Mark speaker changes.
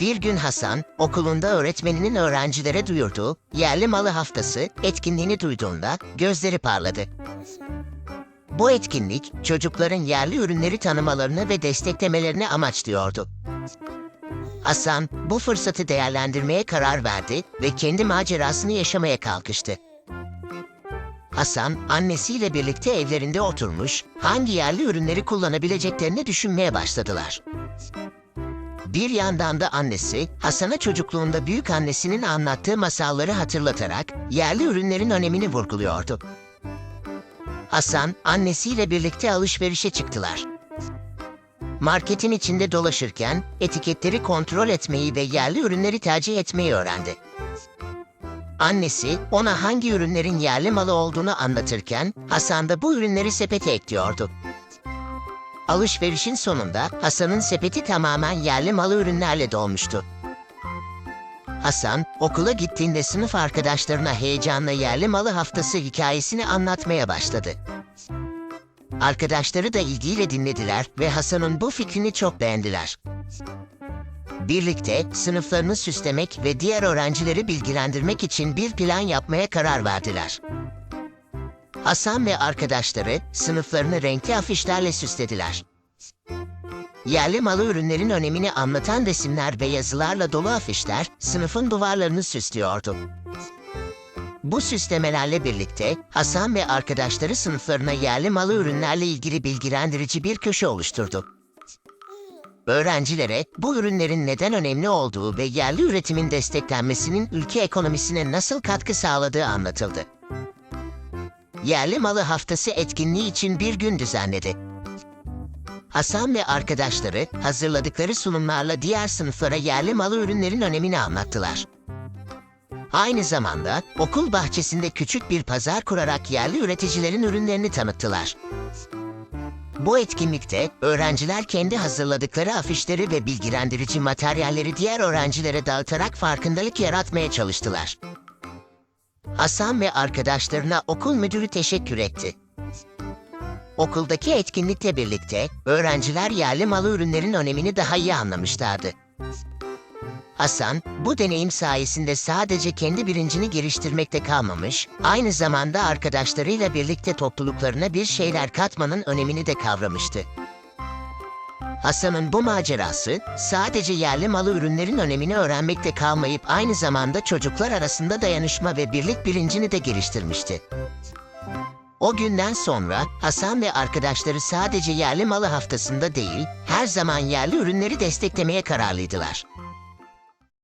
Speaker 1: Bir gün Hasan, okulunda öğretmeninin öğrencilere duyurduğu yerli malı haftası etkinliğini duyduğunda gözleri parladı. Bu etkinlik çocukların yerli ürünleri tanımalarını ve desteklemelerini amaçlıyordu. Hasan bu fırsatı değerlendirmeye karar verdi ve kendi macerasını yaşamaya kalkıştı. Hasan, annesiyle birlikte evlerinde oturmuş, hangi yerli ürünleri kullanabileceklerini düşünmeye başladılar. Bir yandan da annesi, Hasan'a çocukluğunda büyük annesinin anlattığı masalları hatırlatarak yerli ürünlerin önemini vurguluyordu. Hasan, annesiyle birlikte alışverişe çıktılar. Marketin içinde dolaşırken etiketleri kontrol etmeyi ve yerli ürünleri tercih etmeyi öğrendi. Annesi ona hangi ürünlerin yerli malı olduğunu anlatırken Hasan da bu ürünleri sepete ekliyordu. Alışverişin sonunda Hasan'ın sepeti tamamen yerli malı ürünlerle dolmuştu. Hasan okula gittiğinde sınıf arkadaşlarına heyecanla yerli malı haftası hikayesini anlatmaya başladı. Arkadaşları da ilgiyle dinlediler ve Hasan'ın bu fikrini çok beğendiler. Birlikte sınıflarını süslemek ve diğer öğrencileri bilgilendirmek için bir plan yapmaya karar verdiler. Hasan ve arkadaşları sınıflarını renkli afişlerle süslediler. Yerli malı ürünlerin önemini anlatan resimler ve yazılarla dolu afişler sınıfın duvarlarını süslüyordu. Bu süslemelerle birlikte Hasan ve arkadaşları sınıflarına yerli malı ürünlerle ilgili bilgilendirici bir köşe oluşturdu. Öğrencilere bu ürünlerin neden önemli olduğu ve yerli üretimin desteklenmesinin ülke ekonomisine nasıl katkı sağladığı anlatıldı. Yerli malı haftası etkinliği için bir gün düzenledi. Hasan ve arkadaşları hazırladıkları sunumlarla diğer sınıflara yerli malı ürünlerin önemini anlattılar. Aynı zamanda okul bahçesinde küçük bir pazar kurarak yerli üreticilerin ürünlerini tanıttılar. Bu etkinlikte öğrenciler kendi hazırladıkları afişleri ve bilgilendirici materyalleri diğer öğrencilere dağıtarak farkındalık yaratmaya çalıştılar. Hasan ve arkadaşlarına okul müdürü teşekkür etti. Okuldaki etkinlikle birlikte öğrenciler yerli malı ürünlerin önemini daha iyi anlamışlardı. Hasan, bu deneyim sayesinde sadece kendi bilincini geliştirmekte kalmamış, aynı zamanda arkadaşlarıyla birlikte topluluklarına bir şeyler katmanın önemini de kavramıştı. Hasan'ın bu macerası sadece yerli malı ürünlerin önemini öğrenmekte kalmayıp aynı zamanda çocuklar arasında dayanışma ve birlik bilincini de geliştirmişti. O günden sonra Hasan ve arkadaşları sadece yerli malı haftasında değil, her zaman yerli ürünleri desteklemeye kararlıydılar.